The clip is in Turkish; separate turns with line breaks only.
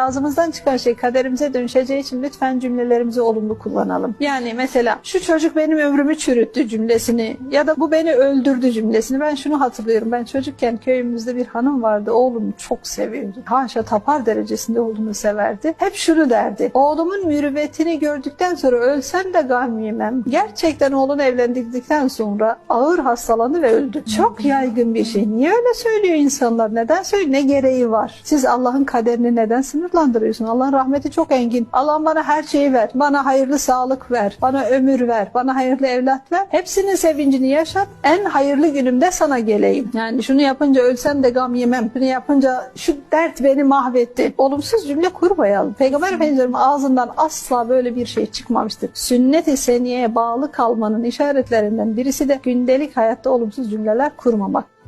Ağzımızdan çıkan şey kaderimize dönüşeceği için lütfen cümlelerimizi olumlu kullanalım. Yani mesela şu çocuk benim ömrümü çürüttü cümlesini ya da bu beni öldürdü cümlesini. Ben şunu hatırlıyorum. Ben çocukken köyümüzde bir hanım vardı. Oğlumu çok seviyordu. Haşa tapar derecesinde oğlunu severdi. Hep şunu derdi. Oğlumun mürüvvetini gördükten sonra ölsem de gam yemem. Gerçekten oğlunu evlendirdikten sonra ağır hastalandı ve öldü. Çok yaygın bir şey. Niye öyle söylüyor insanlar? Neden söylüyor? Ne gereği var? Siz Allah'ın kaderini neden sınırlandırıyorsun? Allah'ın rahmeti çok engin. Allah'ım bana her şeyi ver. Bana hayırlı sağlık ver. Bana ömür ver. Bana hayırlı evlat ver. Hepsinin sevincini yaşat. En hayırlı günümde sana geleyim. Yani şunu yapınca ölsem de gam yemem. Bunu yapınca şu dert beni mahvetti. Olumsuz cümle kurmayalım. Peygamber Efendimiz'in ağzından asla böyle bir şey çıkmamıştır. Sünnet-i seniyeye bağlı kalmanın işaretlerinden birisi de gündelik hayatta olumsuz cümleler kurmamak.